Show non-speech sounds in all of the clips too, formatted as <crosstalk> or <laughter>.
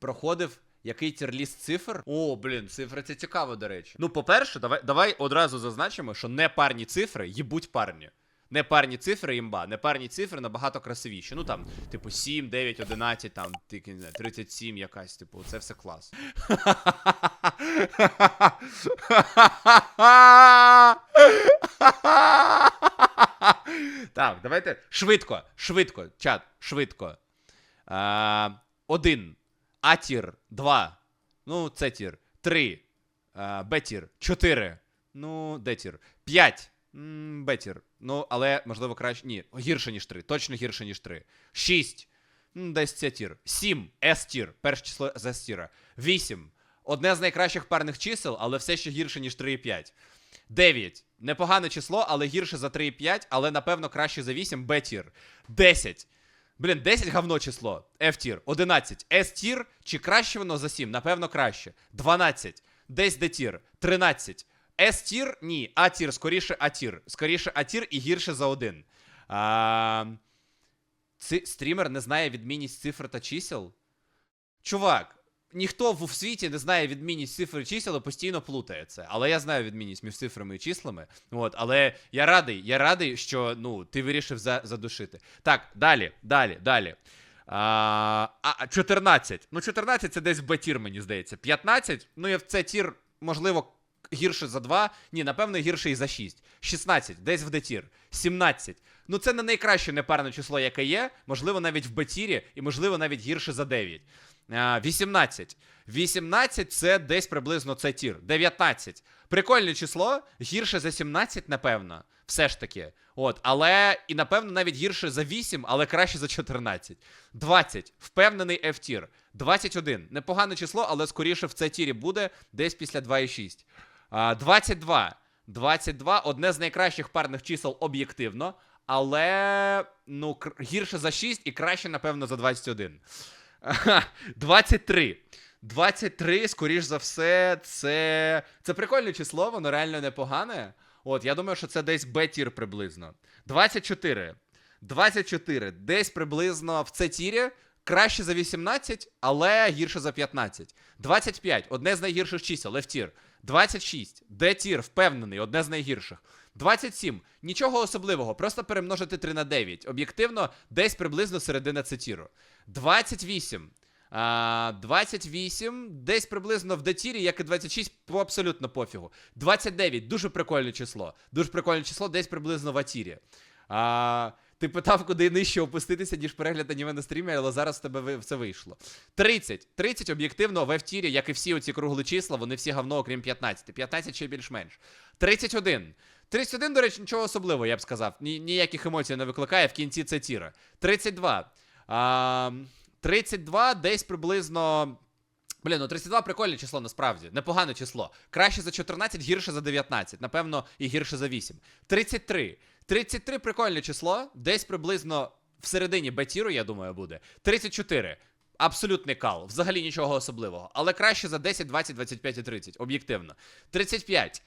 проходив. Який тірліст цифр? О, блін, цифри це цікаво, до речі. Ну, по-перше, давай, давай одразу зазначимо, що не парні цифри їбуть парні. Не парні цифри імба, не парні цифри набагато красивіші. Ну там, типу, 7, 9, 11, там, тільки, не знаю, 37 якась, типу, це все клас. <laughs> Так, давайте швидко, швидко, чат, швидко. Один. А-тір, два. Ну, це тір. Три. А, Б-тір. Чотири. Ну, Д-тір. П'ять. М, Б-тір. Ну, але, можливо, краще. Ні, гірше, ніж три. Точно гірше, ніж три. Шість. М, Десь це тір. Сім. С-тір. Перше число з С-тіра. Вісім. Одне з найкращих парних чисел, але все ще гірше, ніж 3 і 5. 9. Непогане число, але гірше за 3 і 5, але напевно краще за 8. Б-тір. 10. Блін, 10 говно число. F-тір. 11. S-тір. Чи краще воно за 7? Напевно, краще. 12. Десь Де Тір. 13. S-тір? Ні. А-тір. Скоріше А-тір. Скоріше А-тір і гірше за 1. А... Ци... Стрімер не знає відмінність цифр та чисел? Чувак, ніхто в світі не знає відмінність цифр і чисел і постійно плутає це. Але я знаю відмінність між цифрами і числами. От, але я радий, я радий, що ну, ти вирішив за, задушити. Так, далі, далі, далі. А, а, 14. Ну, 14 це десь в Б-тір, мені здається. 15, ну і це тір, можливо, гірше за 2. Ні, напевно, гірше і за 6. 16, десь в Д-тір. 17. Ну, це не найкраще непарне число, яке є. Можливо, навіть в Б-тірі, і можливо, навіть гірше за 9. А, 18. 18 це десь приблизно це тір. 19. Прикольне число, гірше за 17, напевно. Все ж таки. От, але і напевно навіть гірше за 8, але краще за 14. 20. Впевнений F-тір. 21. Непогане число, але скоріше в це тірі буде десь після 2,6. А, 22. 22 одне з найкращих парних чисел об'єктивно, але ну, гірше за 6 і краще, напевно, за 21. <laughs> 23. 23, скоріш за все, це. Це прикольне число, воно реально непогане. От, я думаю, що це десь Б-тір приблизно. 24. 24. Десь приблизно в це тірі. Краще за 18, але гірше за 15. 25. Одне з найгірших чисел, F-тір. 26. Д-тір, впевнений, одне з найгірших. 27. Нічого особливого, просто перемножити 3 на 9. Об'єктивно, десь приблизно середина цитіру. 28. А, 28, десь приблизно в датірі, як і 26, по абсолютно пофігу. 29, дуже прикольне число. Дуже прикольне число, десь приблизно в атірі. А, ти питав, куди нижче опуститися, ніж перегляд аніме на стрімі, але зараз в тебе все вийшло. 30. 30 об'єктивно в ефтірі, як і всі оці кругли числа, вони всі говно, окрім 15. 15 ще більш-менш. 31. 31, до речі, нічого особливого, я б сказав. Ні, ніяких емоцій не викликає, в кінці це тіра. 32. А, 32 десь приблизно. Блін, ну 32 прикольне число насправді. Непогане число. Краще за 14, гірше за 19. Напевно, і гірше за 8. 33. 33 прикольне число. Десь приблизно в середині Бетіру, я думаю, буде. 34. Абсолютний кал. Взагалі нічого особливого. Але краще за 10, 20, 25 і 30. Об'єктивно. 35.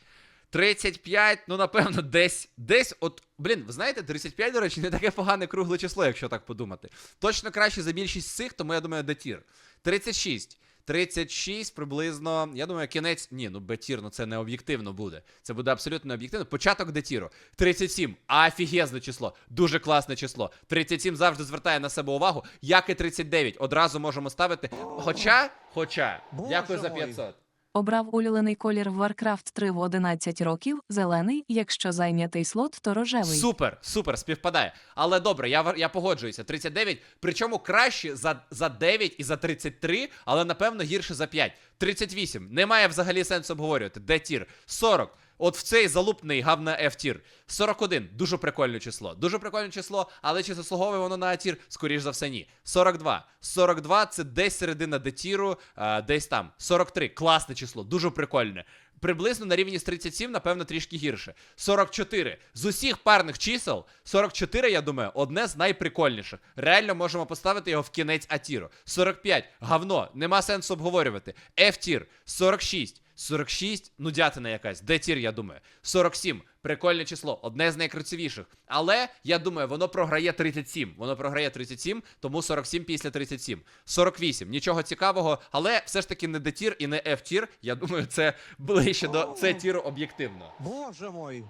35, ну напевно, десь. Десь, от, блін, ви знаєте, 35, до речі, не таке погане кругле число, якщо так подумати. Точно краще за більшість з цих, тому я думаю, детір. 36. 36 приблизно. Я думаю, кінець. Ні, ну бетір, ну це не об'єктивно буде. Це буде абсолютно не об'єктивно. Початок детіру. 37. Офігезне число. Дуже класне число. 37 завжди звертає на себе увагу. Як і 39. Одразу можемо ставити. Хоча, хоча, дякую за мой. 500. Обрав улюблений колір в Warcraft 3 в 11 років, зелений, якщо зайнятий слот, то рожевий. Супер, супер, співпадає. Але добре, я, я погоджуюся. 39, причому краще за, за 9 і за 33, але напевно гірше за 5. 38. Немає взагалі сенсу обговорювати. Де тір? 40. От в цей залупний гав на F-тір. 41. Дуже прикольне число. Дуже прикольне число, але чи заслуговує воно на А-тір? Скоріш за все, ні. 42. 42 це десь середина Д-тіру, а, десь там. 43. Класне число, дуже прикольне. Приблизно на рівні з 37, напевно, трішки гірше. 44. З усіх парних чисел, 44, я думаю, одне з найприкольніших. Реально можемо поставити його в кінець Атіру. 45. Говно, нема сенсу обговорювати. F-тір. 46. 46, ну дятина якась. де тір, я думаю. 47. Прикольне число, одне з найкрутивіших. Але я думаю, воно програє 37. Воно програє 37, тому 47 після 37. 48. Нічого цікавого, але все ж таки не де Тір і не F-тір. Я думаю, це ближче до це тіру об'єктивно. Боже мой.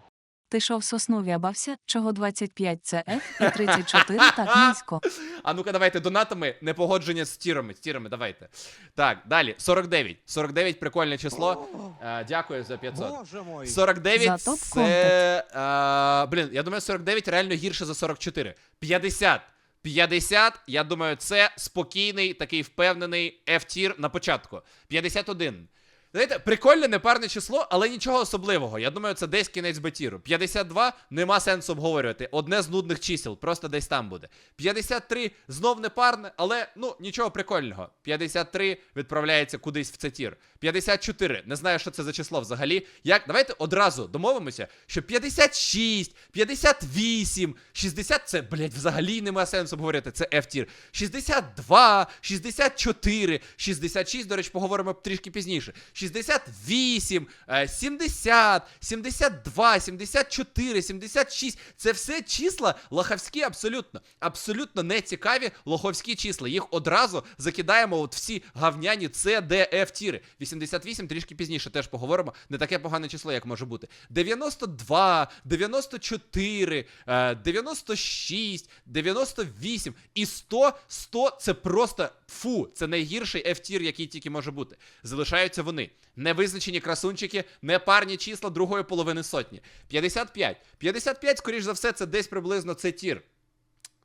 Ти шов сосну в'ябався, чого 25 це F і <laughs> 34 так низько. А ну-ка, давайте донатами непогодження з тірами. З тірами, давайте. Так, далі. 49. 49 прикольне число. Е, дякую за 500. Боже мой. 49 За це. А, блін, я думаю, 49 реально гірше за 44. 50. 50, я думаю, це спокійний, такий впевнений F-тір на початку. 51. Знаєте, прикольне непарне число, але нічого особливого. Я думаю, це десь кінець бетіру. 52 нема сенсу обговорювати. Одне з нудних чисел, просто десь там буде. 53 знов непарне, але ну нічого прикольного. 53 відправляється кудись в це тір. 54, не знаю, що це за число взагалі. Як давайте одразу домовимося, що 56, 58, 60 це, блядь, взагалі нема сенсу обговорювати. Це F-тір. 62, 64, 66, до речі, поговоримо трішки пізніше. 68, е, 70, 72, 74, 76. Це все числа лоховські абсолютно. Абсолютно не цікаві лоховські числа. Їх одразу закидаємо от всі гавняні C, D, F тіри. 88 трішки пізніше теж поговоримо. Не таке погане число, як може бути. 92, 94, е, 96, 98 і 100. 100 це просто фу. Це найгірший F-тір, який тільки може бути. Залишаються вони. Невизначені красунчики, непарні числа другої половини сотні. 55. 55, скоріш за все, це десь приблизно це тір.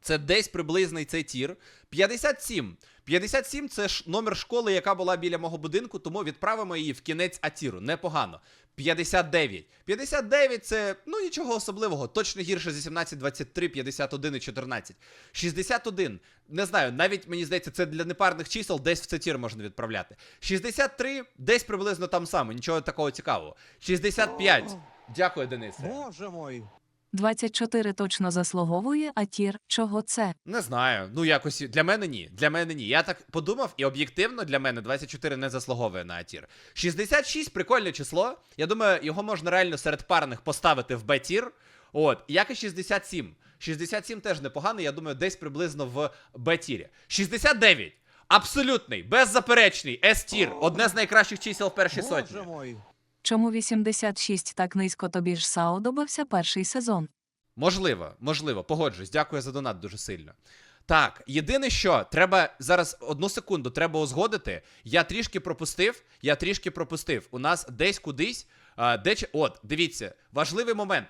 Це десь приблизний цей тір. 57. 57 це ж номер школи, яка була біля мого будинку, тому відправимо її в кінець атіру. Непогано. 59. 59 це ну нічого особливого. Точно гірше за 17, 23, 51 і 14. 61. Не знаю, навіть мені здається, це для непарних чисел десь в цей тір можна відправляти. 63, десь приблизно там саме, нічого такого цікавого. 65. Дякую, Денисе. Боже мой. 24 точно заслуговує, а тір чого це? Не знаю. Ну якось для мене ні. Для мене ні. Я так подумав, і об'єктивно для мене 24 не заслуговує на атір. 66 прикольне число. Я думаю, його можна реально серед парних поставити в Б-тір. От, як і 67. 67 теж непогано, я думаю, десь приблизно в Б-тірі. 69. Абсолютний, беззаперечний С-тір. Одне з найкращих чисел в першій сотні. Боже мой. Чому 86 так низько тобі ж САО добався перший сезон? Можливо, можливо, погоджуюсь. Дякую за донат дуже сильно. Так, єдине що, треба зараз одну секунду, треба узгодити. Я трішки пропустив. Я трішки пропустив. У нас десь кудись. Де, от, дивіться, важливий момент.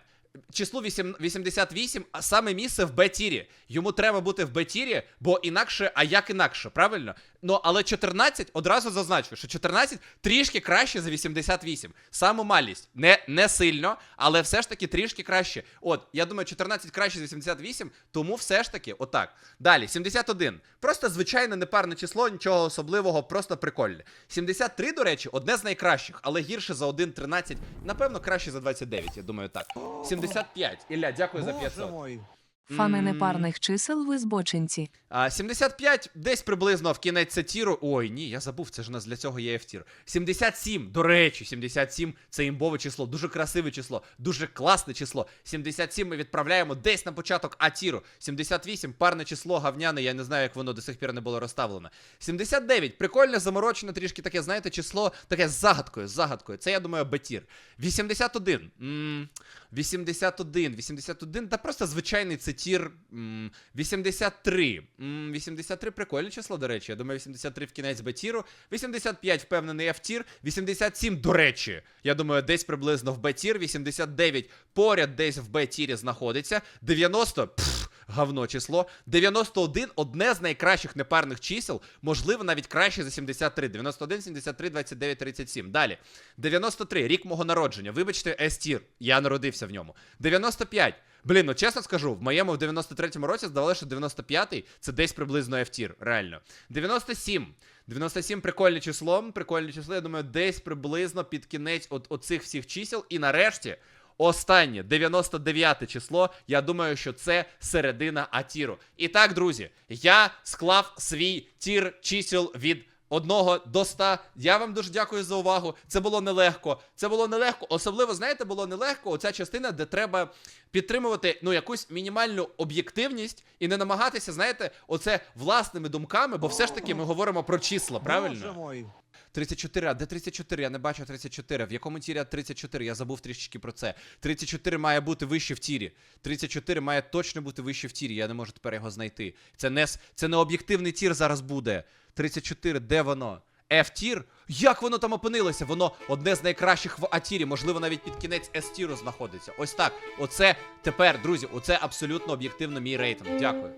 Число 8, 88, а саме місце в Б-тірі. Йому треба бути в Б-тірі, бо інакше, а як інакше, правильно? Ну, але 14 одразу зазначу, що 14 трішки краще за 88. Саму малість. Не, не сильно, але все ж таки трішки краще. От, я думаю, 14 краще за 88, тому все ж таки, отак. Далі, 71. Просто звичайне непарне число, нічого особливого, просто прикольне. 73, до речі, одне з найкращих, але гірше за 1,13. Напевно, краще за 29, я думаю, так. 75. Ілля, дякую за Боже 500. Фани М. непарних чисел ви збочинці. А, 75 десь приблизно в кінець це тіру. Ой, ні, я забув, це ж у нас для цього є F-тір. 77, до речі, 77 це імбове число, дуже красиве число, дуже класне число. 77 ми відправляємо десь на початок А-тіру. 78 парне число, гавняне, я не знаю, як воно до сих пір не було розставлено. 79, прикольне, заморочене, трішки таке, знаєте, число, таке з загадкою, з загадкою. Це, я думаю, Б-тір. 81. М, 81, 81, та просто звичайний це тір. 83. 83 прикольне число, до речі. Я думаю, 83 в кінець Б-тіру. 85 впевнений F-тір. 87, до речі. Я думаю, десь приблизно в Б-тір. 89 поряд десь в Б-тірі знаходиться. 90. Пф, Говно число. 91 одне з найкращих непарних чисел, можливо, навіть краще за 73. 91, 73, 29, 37. Далі. 93. Рік мого народження. Вибачте, S-тір. Я народився в ньому. 95. Блін, ну чесно скажу, в моєму в 93-му році здавалося, що 95-й це десь приблизно F-тір, реально. 97. 97 прикольне число. Прикольне число, я думаю, десь приблизно під кінець от оцих всіх чисел. І нарешті. Останнє 99 число. Я думаю, що це середина атіру. І так, друзі, я склав свій тір чисел від одного до 100. Я вам дуже дякую за увагу. Це було нелегко. Це було нелегко. Особливо, знаєте, було нелегко оця частина, де треба підтримувати ну якусь мінімальну об'єктивність і не намагатися, знаєте, оце власними думками, бо все ж таки ми говоримо про числа, правильно? Боже мой. 34, а де 34? Я не бачу 34. В якому тірі 34? Я забув трішечки про це. 34 має бути вище в тірі. 34 має точно бути вище в тірі. Я не можу тепер його знайти. Це не, це не об'єктивний тір зараз буде. 34, де воно? F-тір? Як воно там опинилося? Воно одне з найкращих в А-тірі, можливо, навіть під кінець S-тіру знаходиться. Ось так. Оце тепер, друзі, оце абсолютно об'єктивно мій рейтинг. Дякую.